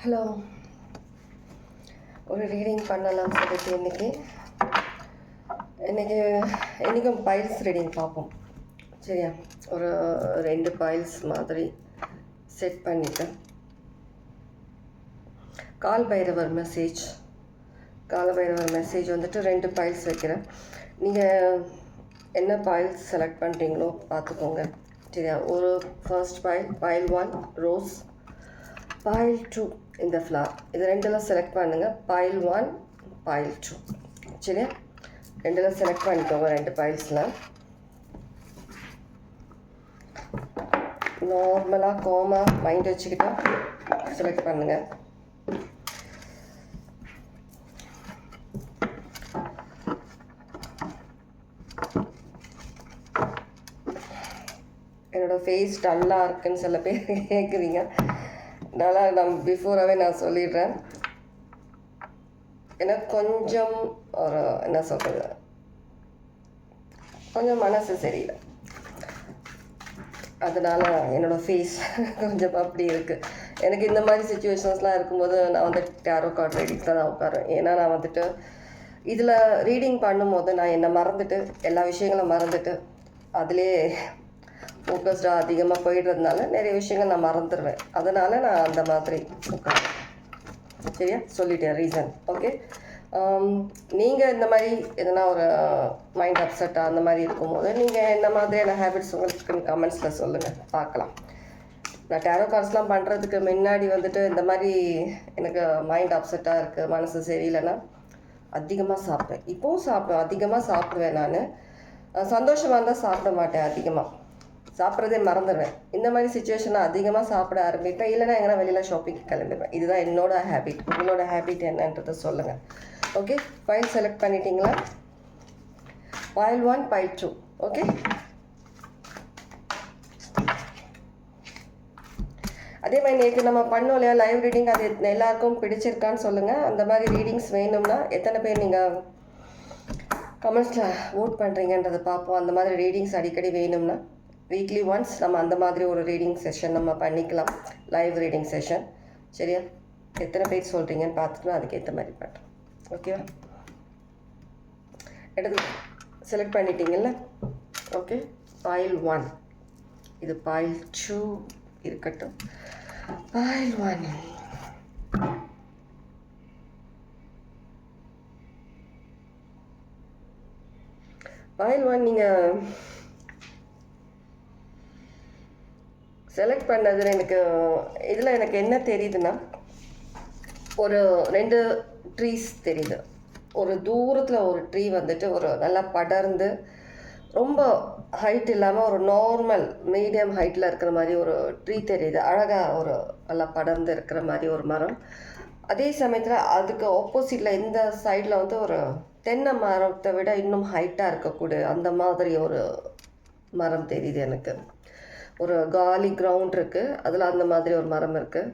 Hello. ஒரு reading பண்ணலாம் சொல்லிட்டு இன்றைக்கி இன்றைக்கி இன்றைக்கும் பைல்ஸ் ரீடிங் பார்ப்போம். சரியா? ஒரு ரெண்டு பைல்ஸ் மாதிரி செட் பண்ணிவிட்டேன் கால் பைரவர் மெசேஜ் கால பைரவர் மெசேஜ் வந்துட்டு ரெண்டு பைல்ஸ் வைக்கிறேன். நீங்கள் என்ன பைல்ஸ் செலக்ட் பண்ணுறீங்களோ பார்த்துக்கோங்க. சரியா? ஒரு first file file one rows file two இந்த ஃப்ளார் இது ரெண்டெல்லாம் செலக்ட் பண்ணுங்கள் பைல் ஒன் பைல் டூ சரியா? ரெண்டெல்லாம் செலக்ட் பண்ணிக்கோங்க ரெண்டு பைல்ஸில் நார்மலாக கோமா மைண்ட் வச்சுக்கிட்டா செலக்ட் பண்ணுங்கள் என்னோடய ஃபேஸ் டல்லாக இருக்குன்னு சில பேர் கேட்குறீங்க நல்லா நான் பிஃபோராகவே நான் சொல்லிடுறேன். ஏன்னா கொஞ்சம் ஒரு என்ன சொல்கிறது கொஞ்சம் மனசு சரியில்லை. அதனால் என்னோடய ஃபேஸ் கொஞ்சம் அப்படி இருக்குது எனக்கு இந்த மாதிரி சுச்சுவேஷன்ஸ்லாம் இருக்கும்போது நான் வந்துட்டு டேரோ கார்ட் ரீடிங் தான் உட்காருவேன். ஏன்னா நான் வந்துட்டு இதில் ரீடிங் பண்ணும்போது நான் என்னை மறந்துட்டு எல்லா விஷயங்களும் மறந்துட்டு அதிலே ஃபோக்கஸ்டாக அதிகமாக போயிடுறதுனால நிறைய விஷயங்கள் நான் மறந்துடுவேன் அதனால் நான் அந்த மாதிரி சரியா? சொல்லிட்டேன் ரீசன் ஓகே நீங்கள் இந்த மாதிரி எதனா ஒரு uh, மைண்ட் அப்செட்டாக அந்த மாதிரி இருக்கும்போது நீங்கள் என்ன மாதிரியான ஹேபிட்ஸ் உங்களுக்கு கமெண்ட்ஸில் சொல்லுங்கள் பார்க்கலாம். நான் டேரோ கார்ட்ஸ்லாம் பண்ணுறதுக்கு முன்னாடி வந்துட்டு இந்த மாதிரி எனக்கு மைண்ட் அப்செட்டாக இருக்குது மனசு சரியில்லைன்னா அதிகமாக சாப்பிடுவேன். இப்போவும் சாப்பிடுவேன். அதிகமாக சாப்பிடுவேன் நான். சந்தோஷமாக இருந்தால் சாப்பிட மாட்டேன் அதிகமாக சாப்பிட்றதே மறந்துடுவேன். இந்த மாதிரி சுச்சுவேஷன் அதிகமாக சாப்பிட ஆரம்பிப்பேன். இல்லைனா எங்கன்னா வெளியில் ஷாப்பிங் கிளம்பிடுவேன். இதுதான் என்னோட ஹேபிட் உங்களோட ஹேபிட் என்னன்றதை சொல்லுங்கள் ஓகே ஃபைல் செலக்ட் பண்ணிட்டீங்களா? File one file two okay அதே மாதிரி நேற்று நம்ம பண்ணோம் இல்லையா? லைவ் ரீடிங் அது எல்லாருக்கும் பிடிச்சிருக்கான்னு சொல்லுங்கள் அந்த மாதிரி ரீடிங்ஸ் வேணும்னா எத்தனை பேர் நீங்கள் கமெண்ட்ஸில் ஓட் பண்ணுறீங்கன்றதை பார்ப்போம். அந்த மாதிரி ரீடிங்ஸ் அடிக்கடி வேணும்னா. வீக்லி ஒன்ஸ் நம்ம அந்த மாதிரி ஒரு ரீடிங் செஷன் நம்ம பண்ணிக்கலாம். லைவ் ரீடிங் செஷன் சரியா? எத்தனை பேர் சொல்கிறீங்கன்னு பார்த்துட்டு நான் அதுக்கேற்ற மாதிரி பண்ணுறேன் ஓகேவா எடுத்து செலக்ட் பண்ணிட்டீங்கல்ல? ஓகே பாயில் ஒன் இது பாயில் டூ இருக்கட்டும். பாயில் ஒன் பாயில் ஒன் நீங்கள் செலக்ட் பண்ணது எனக்கு இதில் எனக்கு என்ன தெரியுதுன்னா ஒரு ரெண்டு ட்ரீஸ் தெரியுது. ஒரு தூரத்தில் ஒரு ட்ரீ வந்துட்டு ஒரு நல்லா படர்ந்து ரொம்ப ஹைட் இல்லாமல் ஒரு நார்மல் மீடியம் ஹைட்டில் இருக்கிற மாதிரி ஒரு ட்ரீ தெரியுது. அழகாக ஒரு நல்லா படர்ந்து இருக்கிற மாதிரி ஒரு மரம். அதே சமயத்தில் அதுக்கு ஆப்போசிட்டில் இந்த சைடில் வந்து ஒரு தென்னை மரத்தை விட இன்னும் ஹைட்டாக இருக்கக்கூடிய அந்த மாதிரி ஒரு மரம் தெரியுது எனக்கு. ஒரு காலி கிரவுண்ட் இருக்குது அதில் அந்த மாதிரி ஒரு மரம் இருக்குது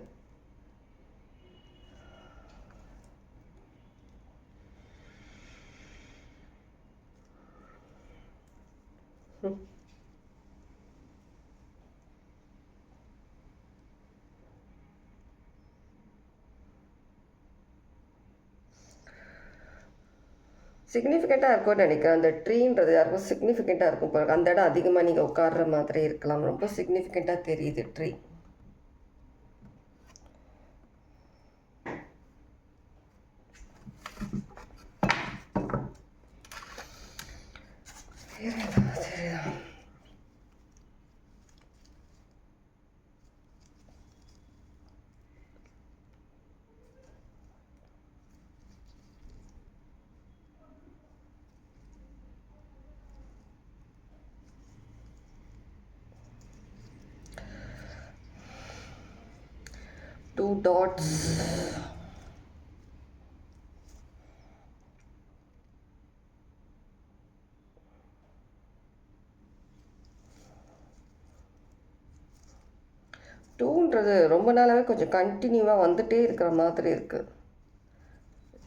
சிக்னிஃபிகண்ட்டாக இருக்கும்னு நினைக்கிறேன். அந்த ட்ரீன்றது யாருக்கும் சிக்னிஃபிகண்ட்டாக இருக்கும் போல அந்த இடம் அதிகமாக நீங்கள் உட்கார்ற மாதிரி இருக்கலாம். ரொம்ப சிக்னிஃபிகண்ட்டாக தெரியுது ட்ரீ two dots. டூன்றது ரொம்ப நாளாகவே கொஞ்சம் கண்டினியூவாக வந்துகிட்டே இருக்கிற மாதிரி இருக்குது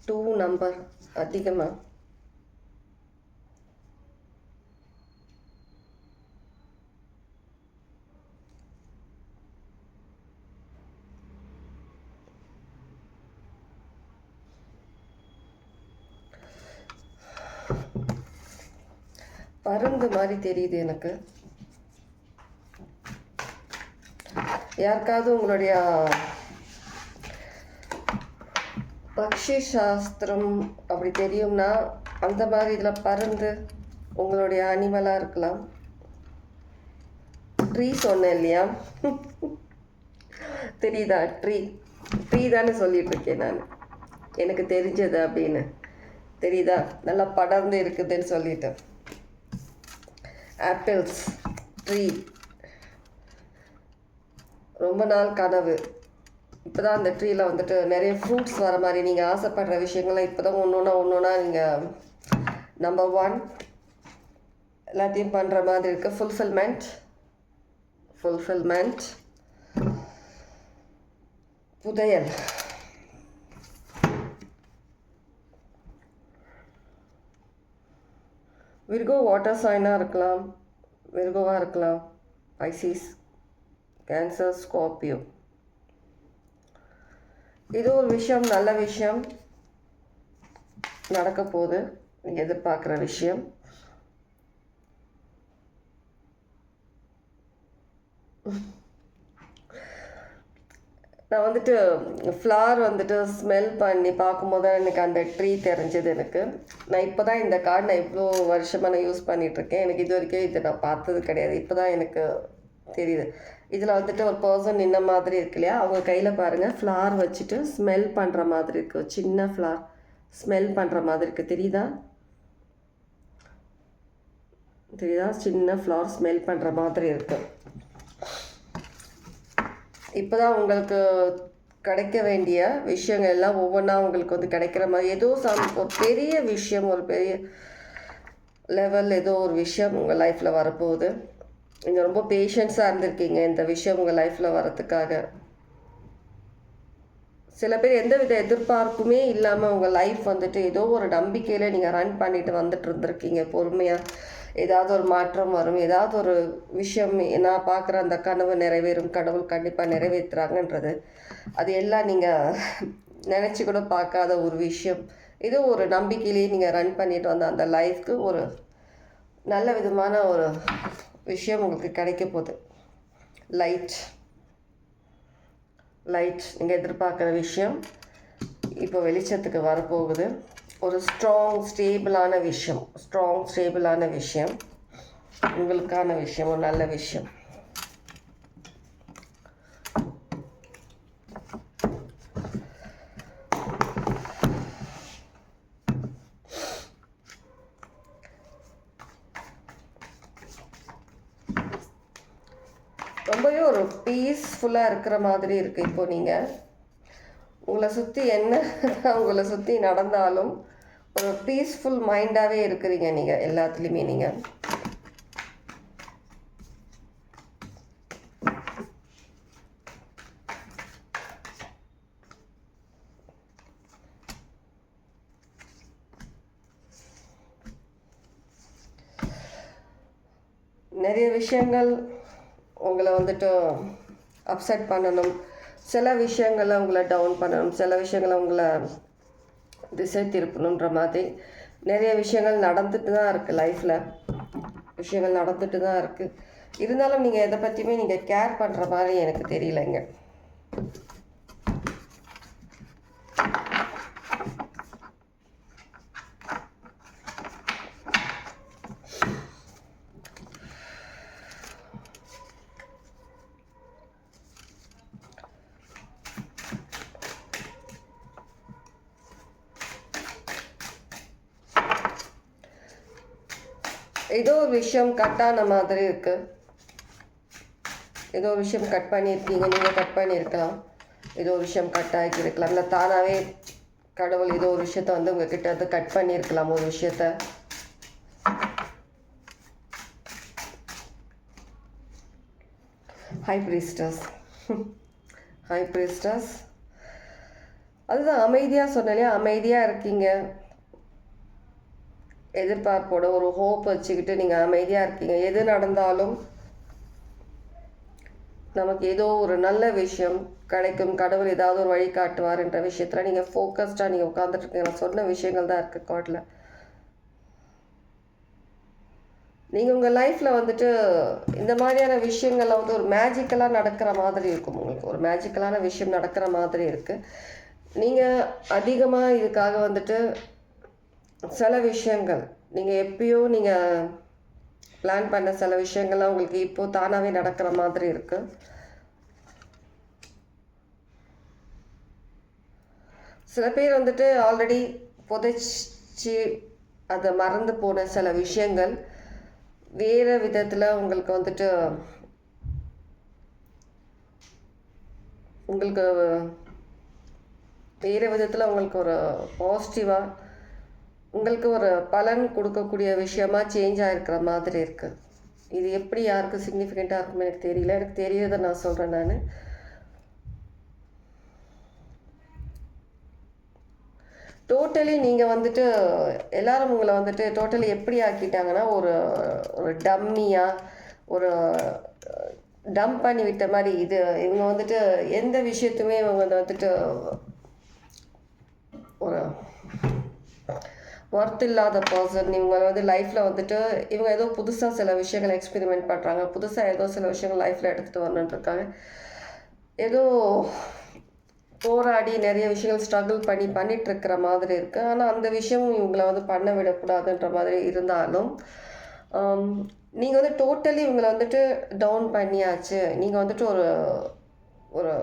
டூ நம்பர் அதிகமாக பருந்து மாதிரி தெரியுது எனக்கு. யாருக்காவது உங்களுடைய பக்ஷி சாஸ்திரம் அப்படி தெரியும்னா அந்த மாதிரி இதில் பருந்து உங்களுடைய அனிமலாக இருக்கலாம். ட்ரீ சொன்னேன் இல்லையா? தெரியுதா? ட்ரீ ட்ரீ தானே சொல்லிட்டு இருக்கேன் நான். எனக்கு தெரிஞ்சது அப்படின்னு. தெரியுதா? நல்லா படர்ந்து இருக்குதுன்னு சொல்லிட்டேன் ஆப்பிள்ஸ் ட்ரீ ரொம்ப நாள் கனவு. இப்போ தான் அந்த ட்ரீயில் வந்துட்டு நிறைய ஃப்ரூட்ஸ் வர மாதிரி நீங்கள் ஆசைப்படுற விஷயங்கள்லாம் இப்போ தான் ஒன்று ஒன்றா ஒன்று ஒன்றா நீங்கள் நம்பர் ஒன் எல்லாத்தையும் பண்ணுற மாதிரி இருக்குது ஃபுல்ஃபில்மெண்ட் ஃபுல்ஃபில்மெண்ட் புதையல். விர்கோ வாட்டர் சைனாக இருக்கலாம் விர்கோவாக இருக்கலாம். ஐசிஸ் கேன்சர் ஸ்கார்பியோ இது ஒரு விஷயம் நல்ல விஷயம். நடக்க போகுது. எதிர்பார்க்குற விஷயம். நான் வந்துட்டு ஃப்ளார் வந்துட்டு ஸ்மெல் பண்ணி பார்க்கும்போது எனக்கு அந்த ட்ரீ தெரிஞ்சது எனக்கு. நான் இப்போ தான் இந்த கார்டு நான் இவ்வளோ வருஷமாக நான் யூஸ் பண்ணிகிட்ருக்கேன் எனக்கு இது வரைக்கும் இதை நான் பார்த்தது கிடையாது. இப்போ தான் எனக்கு தெரியுது. இதில் வந்துட்டு ஒரு பர்சன் நின்ன மாதிரி இருக்கு இல்லையா? அவங்க கையில் பாருங்கள் ஃப்ளார் வச்சுட்டு ஸ்மெல் பண்ணுற மாதிரி இருக்குது சின்ன ஃப்ளார் ஸ்மெல் பண்ணுற மாதிரி இருக்குது தெரியுதா? தெரியுதா? சின்ன ஃப்ளார் ஸ்மெல் பண்ணுற மாதிரி இருக்குது இப்போ தான் உங்களுக்கு கிடைக்க வேண்டிய விஷயங்கள் எல்லாம் ஒவ்வொன்றா உங்களுக்கு வந்து கிடைக்கிற மாதிரி. ஏதோ சம் ஒரு பெரிய விஷயம் ஒரு பெரிய லெவல் ஏதோ ஒரு விஷயம் உங்கள் லைஃப்பில் வரப்போகுது. நீங்கள் ரொம்ப பேஷன்ஸாக இருந்திருக்கீங்க இந்த விஷயம் உங்கள் லைஃப்பில் வரத்துக்காக. சில பேர் எந்த வித எதிர்பார்ப்புமே இல்லாமல் உங்கள் லைஃப் வந்துட்டு ஏதோ ஒரு நம்பிக்கையில் நீங்கள் ரன் பண்ணிட்டு வந்துட்டு இருந்திருக்கீங்க பொறுமையாக ஏதாவது ஒரு மாற்றம் வரும். ஏதாவது ஒரு விஷயம் நான் பார்க்குற அந்த கனவு நிறைவேறும். கடவுள் கண்டிப்பாக நிறைவேற்றுறாங்கன்றது. அது எல்லாம் நீங்கள் நினச்சி கூட பார்க்காத ஒரு விஷயம். இது ஒரு நம்பிக்கையிலேயே நீங்கள் ரன் பண்ணிட்டு வந்த அந்த லைஃப்க்கு ஒரு நல்ல விதமான ஒரு விஷயம் உங்களுக்கு கிடைக்க போகுது. லைட் லைட் நீங்கள் எதிர்பார்க்குற விஷயம் இப்போ வெளிச்சத்துக்கு வரப்போகுது. ஒரு ஸ்ட்ராங் ஸ்டேபிளான விஷயம் ஸ்ட்ராங் ஸ்டேபிளான விஷயம் உங்களுக்கான விஷயம் ஒரு நல்ல விஷயம் ரொம்பவே ஒரு பீஸ்ஃபுல்லாக இருக்கிற மாதிரி இருக்குது இப்போ நீங்கள் உங்களை சுற்றி என்ன உங்களை சுற்றி நடந்தாலும் ஒரு பீஸ்ஃபுல் மைண்டாகவே இருக்கிறீங்க நீங்கள் எல்லாத்துலேயுமே நீங்கள் நிறைய விஷயங்கள் உங்களை வந்துட்டு அப்செட் பண்ணணும். சில விஷயங்களை உங்களை டவுன் பண்ணணும் சில விஷயங்களை உங்களை திசை திருப்பணுன்ற மாதிரி நிறைய விஷயங்கள் நடந்துட்டு தான் இருக்குது லைஃப்பில் விஷயங்கள் நடந்துட்டு தான் இருக்குது இருந்தாலும் நீங்கள் எதை பற்றியுமே நீங்கள் கேர் பண்ணுற மாதிரி எனக்கு தெரியலைங்க. ஏதோ ஒரு விஷயம் கட்டான மாதிரி இருக்கு. ஏதோ ஒரு விஷயம் கட் பண்ணியிருக்கீங்க நீங்கள் கட் பண்ணியிருக்கலாம். ஏதோ ஒரு விஷயம் கட் ஆகி இருக்கலாம் இல்லை தானாகவே கடவுள் ஏதோ ஒரு விஷயத்த வந்து உங்ககிட்ட வந்து கட் பண்ணியிருக்கலாம் ஒரு விஷயத்த. ஹை பிரிஸ்டர்ஸ் ஹை பிரிஸ்டர்ஸ் அதுதான் அமைதியாக சொன்னாலே அமைதியாக இருக்கீங்க. எதிர்பார்ப்போட ஒரு ஹோப் வச்சுக்கிட்டு நீங்கள் அமைதியாக இருக்கீங்க. எது நடந்தாலும் நமக்கு ஏதோ ஒரு நல்ல விஷயம் கிடைக்கும். கடவுள் ஏதாவது ஒரு வழி காட்டுவார்ன்ற விஷயத்தில் நீங்கள் ஃபோக்கஸ்டாக நீங்கள் உட்காந்துட்டு இருக்கீங்க. நான் சொன்ன விஷயங்கள் தான் இருக்குது காட்டில் நீங்கள் உங்கள் லைஃப்பில் வந்துட்டு இந்த மாதிரியான விஷயங்கள்லாம் வந்து ஒரு மேஜிக்கலாக நடக்கிற மாதிரி இருக்கும் உங்களுக்கு. ஒரு மேஜிக்கலான விஷயம் நடக்கிற மாதிரி இருக்குது நீங்கள் அதிகமாக இதுக்காக வந்துட்டு சில விஷயங்கள். நீங்கள் எப்பயோ நீங்கள் பிளான் பண்ண சில விஷயங்கள்லாம் உங்களுக்கு இப்போ தானாகவே நடக்கிற மாதிரி இருக்குது சில பேர் வந்துட்டு ஆல்ரெடி புதைச்சி அதை மறந்து போன சில விஷயங்கள். வேறு விதத்தில் உங்களுக்கு வந்துட்டு உங்களுக்கு வேறு விதத்தில் உங்களுக்கு ஒரு பாசிட்டிவாக உங்களுக்கு ஒரு பலன் கொடுக்கக்கூடிய விஷயமா சேஞ்ச் ஆகிருக்கிற மாதிரி இருக்குது இது எப்படி யாருக்கு சிக்னிஃபிகண்ட்டாக இருக்குன்னு எனக்கு தெரியல. எனக்கு தெரியறதை நான் சொல்கிறேன் நான். டோட்டலி நீங்கள் வந்துட்டு எல்லாரும் உங்களை வந்துட்டு டோட்டலி எப்படி ஆக்கிட்டாங்கன்னா ஒரு ஒரு டம்மியாக ஒரு டம்ப் பண்ணி விட்ட மாதிரி இது இவங்க வந்துட்டு எந்த விஷயத்துமே இவங்க வந்துட்டு ஒரு ஒர்த் இல்லாத பர்சன் இவங்க வந்து லைஃப்பில் வந்துட்டு இவங்க ஏதோ புதுசாக சில விஷயங்களை எக்ஸ்பெரிமெண்ட் பண்ணுறாங்க புதுசாக ஏதோ சில விஷயங்கள் லைஃப்பில் எடுத்துகிட்டு வரணுன்ட்ருக்காங்க ஏதோ போராடி நிறைய விஷயங்கள் ஸ்ட்ரகிள் பண்ணி பண்ணிட்டு இருக்கிற மாதிரி இருக்குது ஆனால் அந்த விஷயமும் இவங்களை வந்து பண்ண விடக்கூடாதுன்ற மாதிரி இருந்தாலும் நீங்கள் வந்து டோட்டலி இவங்களை வந்துட்டு டவுன் பண்ணியாச்சு. நீங்கள் வந்துட்டு ஒரு ஒரு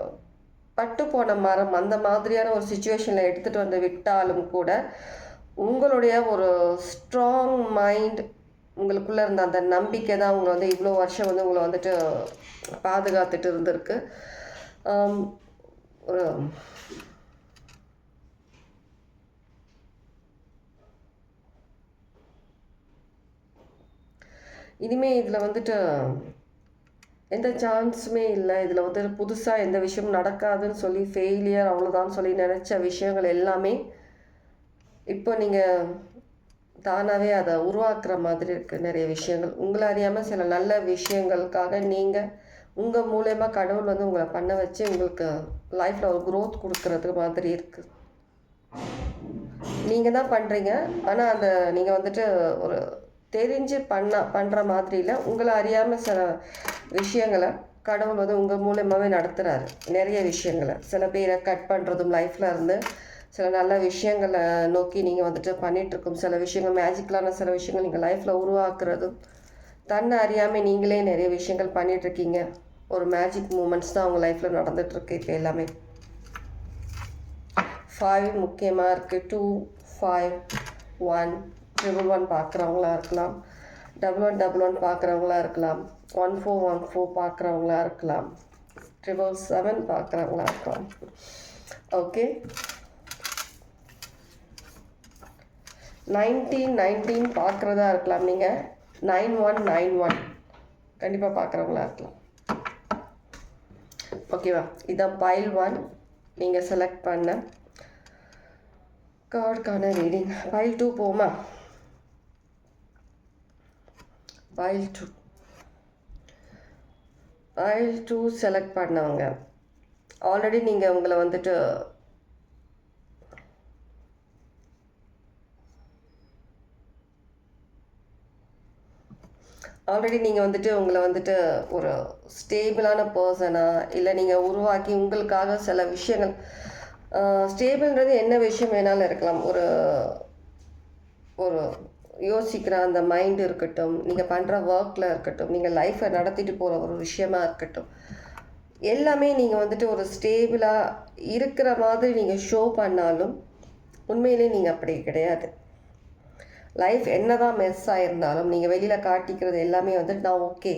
பட்டு போன மரம் அந்த மாதிரியான ஒரு சுச்சுவேஷனில் எடுத்துகிட்டு வந்து விட்டாலும் கூட உங்களுடைய ஒரு ஸ்ட்ராங் மைண்ட் உங்களுக்குள்ளே இருந்த அந்த நம்பிக்கை தான் உங்களை வந்து இவ்வளோ வருஷம் வந்து உங்களை வந்துட்டு பாதுகாத்துட்டு இருந்திருக்கு. ஒரு இனிமேல் இதில் வந்துட்டு எந்த சான்ஸுமே இல்லை. இதில் வந்து புதுசாக எந்த விஷயமும் நடக்காதுன்னு சொல்லி ஃபெயிலியர் அவ்வளோதான் சொல்லி நினச்ச விஷயங்கள் எல்லாமே இப்போ நீங்கள் தானாகவே அதை உருவாக்குற மாதிரி இருக்குது நிறைய விஷயங்கள். உங்களை அறியாமல் சில நல்ல விஷயங்களுக்காக நீங்கள் உங்கள் மூலயமா கடவுள் வந்து உங்களை பண்ண வச்சு உங்களுக்கு லைஃப்பில் ஒரு க்ரோத் கொடுக்கறது மாதிரி இருக்குது நீங்கள் தான் பண்ணுறீங்க ஆனால் அந்த நீங்கள் வந்துட்டு ஒரு தெரிஞ்சு பண்ண பண்ணுற மாதிரி இல்லை உங்களை அறியாமல் சில விஷயங்களை கடவுள் வந்து உங்கள் மூலயமாவே நடத்துகிறாரு நிறைய விஷயங்களை. சில பேரை கட் பண்ணுறதும் லைஃப்பில் இருந்து சில நல்ல விஷயங்களை நோக்கி நீங்கள் வந்துட்டு பண்ணிகிட்ருக்கும் சில விஷயங்கள் மேஜிக்கலான சில விஷயங்கள் நீங்கள் லைஃப்பில் உருவாக்குறதும் தன்னை அறியாமல் நீங்களே நிறைய விஷயங்கள் பண்ணிகிட்ருக்கீங்க ஒரு மேஜிக் மூமெண்ட்ஸ் தான் உங்கள் லைஃப்பில் நடந்துகிட்ருக்கு இப்போ எல்லாமே. ஃபைவ் முக்கியமாக இருக்குது two five one triple one பார்க்குறவங்களா இருக்கலாம். டபுள் ஒன் டபுள் ஒன் பார்க்குறவங்களா இருக்கலாம். ஒன் ஃபோர் ஒன் ஃபோர் பார்க்குறவங்களா இருக்கலாம். ட்ரிபிள் செவன் பார்க்குறவங்களா இருக்கலாம். ஓகே நைன்டீன் நைன்டீன் பார்க்குறதா இருக்கலாம் நீங்கள் நைன் ஒன் நைன் ஒன். கண்டிப்பாக பார்க்குறவங்களா இருக்கலாம். ஓகேவா இதான் பைல் ஒன் நீங்கள் செலக்ட் பண்ண கார்டுக்கான ரீடிங் பைல் டூ போமா pile two pile two select பண்ணவங்க. ஆல்ரெடி நீங்கள் உங்களை வந்துட்டு ஆல்ரெடி நீங்கள் வந்துட்டு உங்களை வந்துட்டு ஒரு ஸ்டேபிளான பர்சனாக இல்லை நீங்கள் உருவாக்கி உங்களுக்காக சில விஷயங்கள் ஸ்டேபிள்ன்றது என்ன விஷயம் வேணாலும் இருக்கலாம். ஒரு ஒரு யோசிக்கிற அந்த மைண்ட் இருக்கட்டும் நீங்கள் பண்ணுற ஒர்க்கில் இருக்கட்டும் நீங்கள் லைஃப்பை நடத்திட்டு போகிற ஒரு விஷயமா இருக்கட்டும் எல்லாமே நீங்கள் வந்துட்டு ஒரு ஸ்டேபிளாக இருக்கிற மாதிரி நீங்கள் ஷோ பண்ணாலும் உண்மையிலே நீங்கள் அப்படி கிடையாது. லைஃப் என்னதான் மெஸ் ஆகிருந்தாலும் நீங்கள் வெளியில் காட்டிக்கிறது எல்லாமே வந்துட்டு நான் ஓகே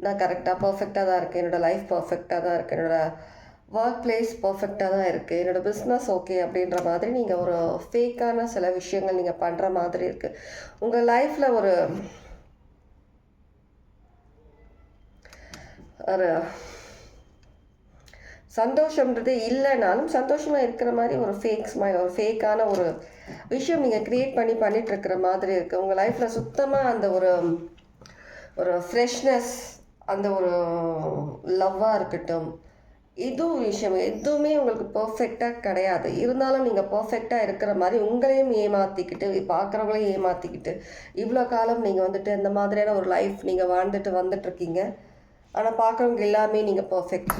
நான் கரெக்டாக பர்ஃபெக்டாக தான் இருக்கேன். என்னோடய லைஃப் பர்ஃபெக்டாக தான் இருக்குது என்னோடய ஒர்க் பிளேஸ் பர்ஃபெக்டாக தான் இருக்குது என்னோடய பிஸ்னஸ் ஓகே அப்படின்ற மாதிரி நீங்கள் ஒரு ஃபேக்கான சில விஷயங்கள் நீங்கள் பண்ணுற மாதிரி இருக்குது உங்கள் லைஃப்பில் ஒரு ஒரு சந்தோஷம்ன்றது இல்லைனாலும் சந்தோஷமாக இருக்கிற மாதிரி ஒரு ஃபேக் ஸ்மைல் ஒரு ஃபேக்கான ஒரு விஷயம் நீங்கள் க்ரியேட் பண்ணி பண்ணிகிட்ருக்கிற மாதிரி இருக்குது உங்கள் லைஃப்பில் சுத்தமாக அந்த ஒரு ஒரு ஃப்ரெஷ்னஸ் அந்த ஒரு லவ்வாக இருக்கட்டும். இதுவும் விஷயம். எதுவுமே உங்களுக்கு பர்ஃபெக்டாக கிடையாது. இருந்தாலும் நீங்கள் பர்ஃபெக்டாக இருக்கிற மாதிரி உங்களையும் ஏமாற்றிக்கிட்டு பார்க்குறவங்களையும் ஏமாற்றிக்கிட்டு இவ்வளோ காலம் நீங்கள் வந்துட்டு இந்த மாதிரியான ஒரு லைஃப் நீங்கள் வாழ்ந்துட்டு வந்துட்டுருக்கீங்க. ஆனால் பார்க்குறவங்க எல்லாமே நீங்கள் பர்ஃபெக்ட்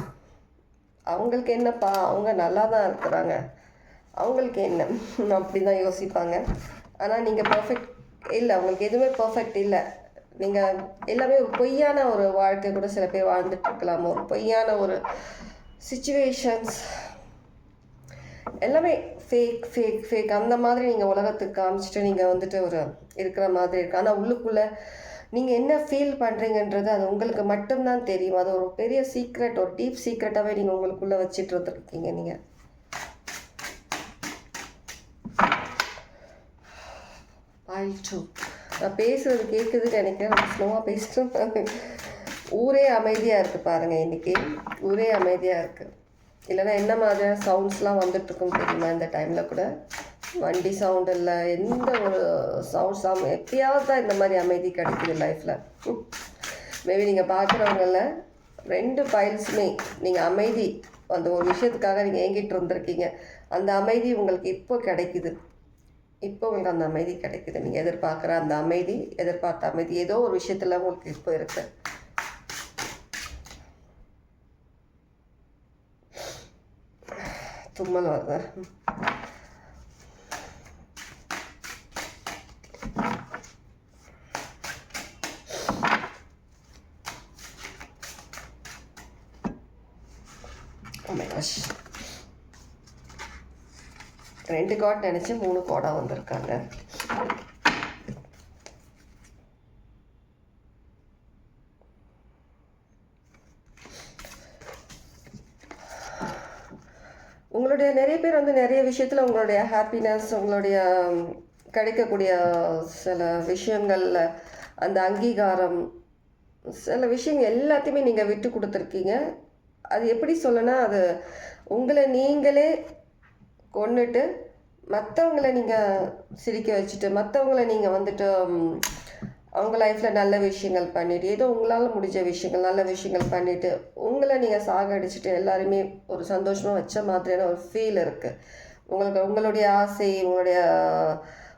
அவங்களுக்கு என்னப்பா? அவங்க நல்லா தான் இருக்கிறாங்க. அவங்களுக்கு என்ன? அப்படி தான் யோசிப்பாங்க. ஆனால் நீங்கள் பர்ஃபெக்ட் இல்லை அவங்களுக்கு எதுவுமே பர்ஃபெக்ட் இல்லை. நீங்கள் எல்லாமே ஒரு பொய்யான ஒரு வாழ்க்கை கூட சில பேர் வாழ்ந்துட்டு இருக்கலாம். ஒரு பொய்யான ஒரு சுச்சுவேஷன்ஸ் எல்லாமே ஃபேக் ஃபேக் ஃபேக் அந்த மாதிரி நீங்கள் உலகத்துக்கு காமிச்சிட்டு நீங்கள் வந்துட்டு ஒரு இருக்கிற மாதிரி இருக்கு. ஆனால் உள்ளுக்குள்ளே நீங்கள் என்ன ஃபீல் பண்ணுறீங்கன்றது அது உங்களுக்கு மட்டும்தான் தெரியும். அது ஒரு பெரிய சீக்ரெட் ஒரு டீப் சீக்ரெட்டாகவே நீங்கள் உங்களுக்குள்ளே வச்சுட்டு இருந்துருக்கீங்க நீங்கள் ஆயிடுச்சோ நான் பேசுகிறது கேட்குதுன்னு நினைக்கிறேன். நான் ஸ்லோவாக பேசிட்டேன் ஊரே அமைதியாக இருக்குது பாருங்கள் இன்றைக்கி ஊரே அமைதியாக இருக்குது இல்லைன்னா என்ன மாதிரியான சவுண்ட்ஸ்லாம் வந்துட்டுருக்குன்னு தெரியுமா இந்த டைமில் கூட? வண்டி சவுண்ட் இல்லை எந்த ஒரு சவுண்ட் சவுண்ட் எப்பயாவது தான் இந்த மாதிரி அமைதி கிடைக்குது லைஃப்பில் மேபி நீங்கள் பார்க்குறவங்கள ரெண்டு ஃபைல்ஸுமே நீங்கள் அமைதி. அந்த ஒரு விஷயத்துக்காக நீங்கள் ஏங்கிட்டு இருந்திருக்கீங்க. அந்த அமைதி உங்களுக்கு இப்போ கிடைக்குது. இப்போ உங்களுக்கு அந்த அமைதி கிடைக்குது. நீங்கள் எதிர்பார்க்குற அந்த அமைதி எதிர்பார்த்த அமைதி ஏதோ ஒரு விஷயத்தில் உங்களுக்கு இப்போ இருக்கு. தும்மல் வருது. ரெண்டு கார்ட் நினச்சி மூணு கார்டாக வந்திருக்காங்க. உங்களுடைய நிறைய பேர் வந்து நிறைய விஷயத்தில் உங்களுடைய ஹாப்பினஸ் உங்களுடைய கிடைக்கக்கூடிய சில விஷயங்களில் அந்த அங்கீகாரம் சில விஷயங்கள் எல்லாத்தையுமே நீங்கள் விட்டு கொடுத்துருக்கீங்க. அது எப்படி சொல்லனா அது உங்களை நீங்களே கொண்டுட்டு மற்றவங்கள நீங்கள் சிரிக்க வச்சுட்டு மற்றவங்கள நீங்கள் வந்துட்டு அவங்க லைஃப்பில் நல்ல விஷயங்கள் பண்ணிவிட்டு ஏதோ உங்களால் முடிஞ்ச விஷயங்கள் நல்ல விஷயங்கள் பண்ணிவிட்டு உங்களை நீங்கள் சாகடிச்சுட்டு எல்லாருமே ஒரு சந்தோஷமாக வச்ச மாதிரியான ஒரு ஃபீல் இருக்குது உங்களுக்கு உங்களுடைய ஆசை உங்களுடைய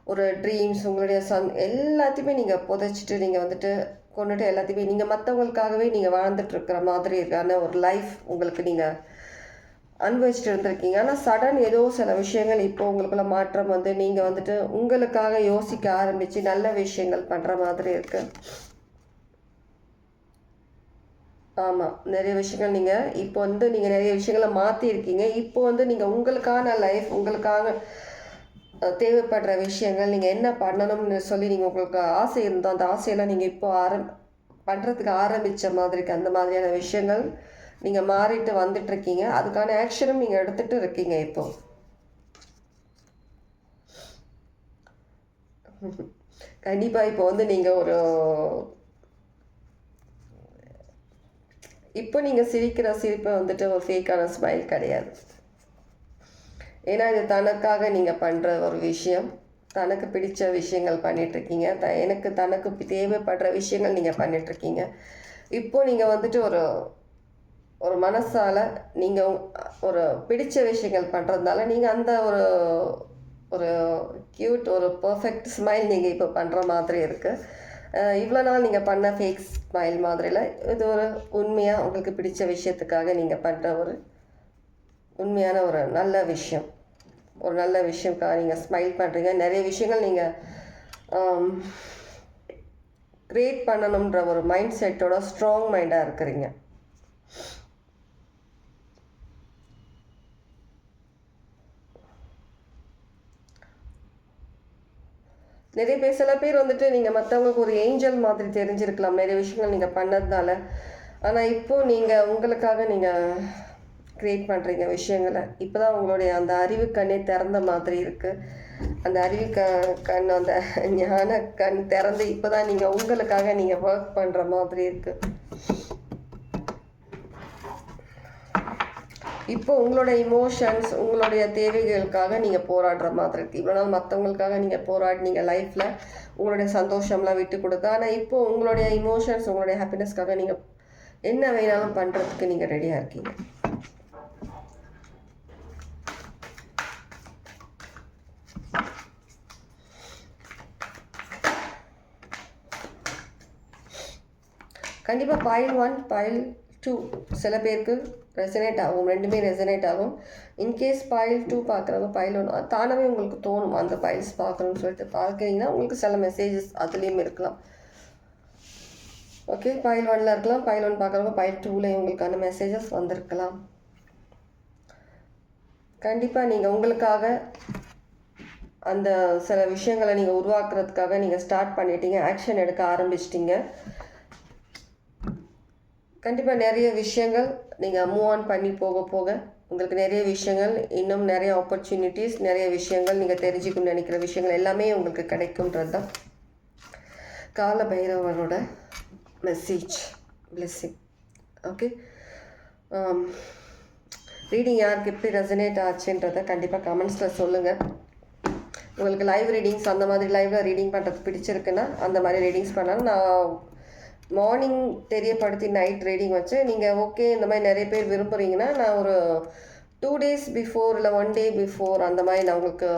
ஒரு ட்ரீம்ஸ் உங்களுடைய சந் எல்லாத்தையுமே நீங்கள் புதைச்சிட்டு நீங்கள் வந்துட்டு கொண்டுட்டு எல்லாத்தையுமே நீங்கள் மற்றவங்களுக்காகவே நீங்கள் வாழ்ந்துட்டுருக்கிற மாதிரி இருக்கான ஒரு லைஃப் உங்களுக்கு நீங்கள் அனுபவிச்சுட்டு இருந்திருக்கீங்க. ஆனால் சடன் ஏதோ சில விஷயங்கள் இப்போ உங்களுக்குள்ள மாற்றம் வந்து நீங்கள் வந்துட்டு உங்களுக்காக யோசிக்க ஆரம்பித்து நல்ல விஷயங்கள் பண்ணுற மாதிரி இருக்கு. ஆமாம் நிறைய விஷயங்கள் நீங்கள் இப்போ வந்து நீங்கள் நிறைய விஷயங்களை மாற்றிருக்கீங்க இப்போ வந்து நீங்கள் உங்களுக்கான லைஃப் உங்களுக்காக தேவைப்படுற விஷயங்கள் நீங்கள் என்ன பண்ணணும்னு சொல்லி நீங்கள் உங்களுக்கு ஆசை இருந்தோம் அந்த ஆசையெல்லாம் நீங்கள் இப்போ ஆரம் பண்ணுறதுக்கு ஆரம்பித்த மாதிரி இருக்குது அந்த மாதிரியான விஷயங்கள் நீங்கள் மாறிட்டு வந்துட்டு இருக்கீங்க அதுக்கான ஆக்ஷனும் நீங்கள் எடுத்துகிட்டு இருக்கீங்க இப்போ. கண்டிப்பாக இப்போ வந்து நீங்கள் ஒரு இப்போ நீங்கள் சிரிக்கிற சிரிப்பை வந்துட்டு ஒரு ஃபேக்கான ஸ்மைல் கிடையாது. ஏன்னா இது தனக்காக நீங்கள் பண்ணுற ஒரு விஷயம். தனக்கு பிடிச்ச விஷயங்கள் பண்ணிகிட்ருக்கீங்க த எனக்கு தனக்கு தேவைப்படுற விஷயங்கள் நீங்கள் பண்ணிகிட்ருக்கீங்க இப்போ நீங்கள் வந்துட்டு ஒரு ஒரு மனசால் நீங்கள் ஒரு பிடிச்ச விஷயங்கள் பண்ணுறதுனால நீங்கள் அந்த ஒரு ஒரு க்யூட் ஒரு பர்ஃபெக்ட் ஸ்மைல் நீங்கள் இப்போ பண்ணுற மாதிரி இருக்குது இவ்வளோ நாள் நீங்கள் பண்ண ஃபேக் ஸ்மைல் மாதிரியில் இது ஒரு உண்மையாக உங்களுக்கு பிடிச்ச விஷயத்துக்காக நீங்கள் பண்ணுற ஒரு உண்மையான ஒரு நல்ல விஷயம். ஒரு நல்ல விஷயம்க்காக நீங்கள் ஸ்மைல் பண்ணுறீங்க நிறைய விஷயங்கள் நீங்கள் க்ரியேட் பண்ணணுன்ற ஒரு மைண்ட் செட்டோட ஸ்ட்ராங் மைண்டாக இருக்கிறீங்க. நிறைய பேர் சில பேர் வந்துட்டு நீங்கள் மற்றவங்களுக்கு ஒரு ஏஞ்சல் மாதிரி தெரிஞ்சிருக்கலாம். நிறைய விஷயங்கள் நீங்கள் பண்ணதுனால. ஆனால் இப்போது நீங்கள் உங்களுக்காக நீங்கள் க்ரியேட் பண்ணுறீங்க விஷயங்களை. இப்போ தான் உங்களுடைய அந்த அறிவு கண்ணே திறந்த மாதிரி இருக்குது அந்த அறிவு க கண் அந்த ஞான கண் திறந்து இப்போ தான் நீங்கள் உங்களுக்காக நீங்கள் ஒர்க் பண்ணுற மாதிரி இருக்குது இப்போ உங்களோட இமோஷன்ஸ் உங்களுடைய தேவைகளுக்காக நீங்கள் போராடுற மாதிரி இருக்குது இவ்வளோ நாள் மற்றவங்களுக்காக நீங்கள் போராடினீங்க லைஃப்பில் உங்களுடைய சந்தோஷம்லாம் விட்டு கொடுத்து ஆனால் இப்போது உங்களுடைய இமோஷன்ஸ் உங்களுடைய ஹாப்பினஸ்க்காக நீங்கள் என்ன வேணாலும் பண்ணுறதுக்கு நீங்கள் ரெடியாக இருக்கீங்க? கண்டிப்பாக பாயில் ஒன் பாயில் டூ சில பேருக்கு ரெசனேட் ஆகும் ரெண்டுமே ரெசனேட் ஆகும். இன்கேஸ் பைல் டூ பார்க்குறவங்க பைல் ஒன்று தானாகவே உங்களுக்கு தோணும் அந்த பைல்ஸ் பார்க்கணும்னு சொல்லிட்டு பார்க்குறீங்கன்னா உங்களுக்கு சில மெசேஜஸ் அதுலேயும் இருக்கலாம். ஓகே பைல் ஒன்ல இருக்கலாம் பைல் ஒன் பார்க்குறவங்க பைல் டூவில் உங்களுக்கான மெசேஜஸ் வந்திருக்கலாம். கண்டிப்பாக நீங்கள் உங்களுக்காக அந்த சில விஷயங்களை நீங்கள் உருவாக்குறதுக்காக நீங்கள் ஸ்டார்ட் பண்ணிட்டீங்க ஆக்ஷன் எடுக்க ஆரம்பிச்சிட்டிங்க. கண்டிப்பாக நிறைய விஷயங்கள் நீங்கள் மூவ் ஆன் பண்ணி போக போக உங்களுக்கு நிறைய விஷயங்கள் இன்னும் நிறைய ஆப்பர்ச்சுனிட்டிஸ் நிறைய விஷயங்கள் நீங்கள் தெரிஞ்சுக்கணும்னு நினைக்கிற விஷயங்கள் எல்லாமே உங்களுக்கு கிடைக்கும்ன்றது தான் கால பைரவரோட message blessing okay reading um, யாருக்கு எப்படி ரெசனேட் ஆச்சுன்றதை கண்டிப்பாக கமெண்ட்ஸில் சொல்லுங்கள் உங்களுக்கு லைவ் ரீடிங்ஸ் அந்த மாதிரி லைவில் ரீடிங் பண்ணுறது பிடிச்சிருக்குன்னா அந்த மாதிரி ரீடிங்ஸ் பண்ணாலும். நான் மார்னிங் தெரியப்படுத்தி நைட் ரீடிங் வச்சு நீங்கள் ஓகே இந்த மாதிரி நிறைய பேர் விரும்புகிறீங்கன்னா நான் ஒரு டூ டேஸ் பிஃபோர் இல்லை ஒன் டே பிஃபோர் அந்த மாதிரி நான் உங்களுக்கு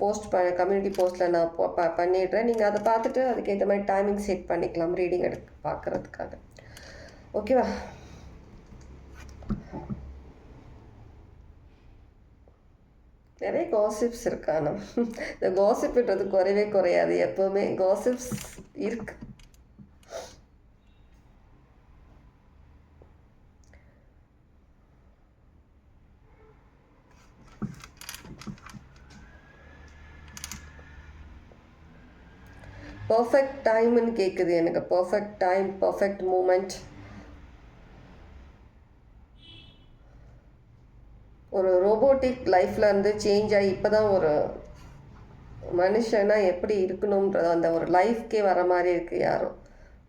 போஸ்ட் ப கம்யூனிட்டி போஸ்ட்டில் நான் ப பண்ணிடுறேன். நீங்கள் அதை பார்த்துட்டு அதுக்கேற்ற மாதிரி டைமிங் செட் பண்ணிக்கலாம் ரீடிங் எடுக்க பார்க்குறதுக்காக. ஓகேவா நிறைய காசிப்ஸ் இருக்கா? நம்ம இந்த காசிப்ன்றது குறைவே குறையாது எப்போவுமே காசிப்ஸ் இருக்குது பர்ஃபெக்ட் டைம்னு கேட்குது எனக்கு. பர்ஃபெக்ட் டைம் பர்ஃபெக்ட் மூமெண்ட் ஒரு ரோபோட்டிக் லைஃப்ல இருந்து சேஞ்ச் ஆகி இப்போ தான் ஒரு மனுஷனா எப்படி இருக்கணுன்றது அந்த ஒரு லைஃப்க்கே வர மாதிரி இருக்கு யாரும்.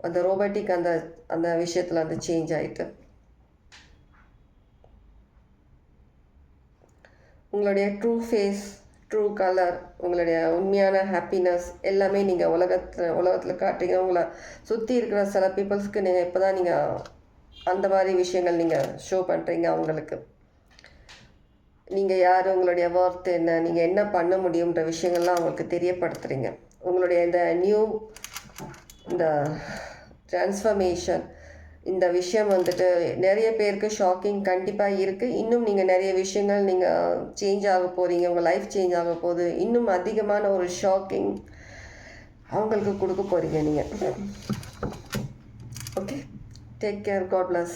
அந்த ரோபோட்டிக் அந்த அந்த விஷயத்தில் வந்து சேஞ்ச் ஆயிட்டு. உங்களுடைய ட்ரூ ஃபேஸ் ட்ரூ கலர் உங்களுடைய உண்மையான ஹாப்பினஸ் எல்லாமே நீங்கள் உலகத்தில் உலகத்தில் காட்டுறீங்க. உங்களை சுற்றி இருக்கிற சில பீப்புள்ஸ்க்கு நீங்கள் இப்போ தான் நீங்கள் அந்த மாதிரி விஷயங்கள் நீங்கள் ஷோ பண்ணுறீங்க அவங்களுக்கு. நீங்கள் யார் உங்களுடைய ஒர்த் என்ன நீங்கள் என்ன பண்ண முடியுன்ற விஷயங்கள்லாம் அவங்களுக்கு தெரியப்படுத்துகிறீங்க உங்களுடைய இந்த நியூ இந்த ட்ரான்ஸ்ஃபர்மேஷன் இந்த விஷயம் வந்துட்டு நிறைய பேருக்கு ஷாக்கிங் கண்டிப்பாக இருக்குது இன்னும் நீங்கள் நிறைய விஷயங்கள் நீங்கள் சேஞ்ச் ஆக போகிறீங்க உங்கள் லைஃப் சேஞ்ச் ஆக போகுது. இன்னும் அதிகமான ஒரு ஷாக்கிங் அவங்களுக்கு கொடுக்க போகிறீங்க நீங்கள் okay take care God bless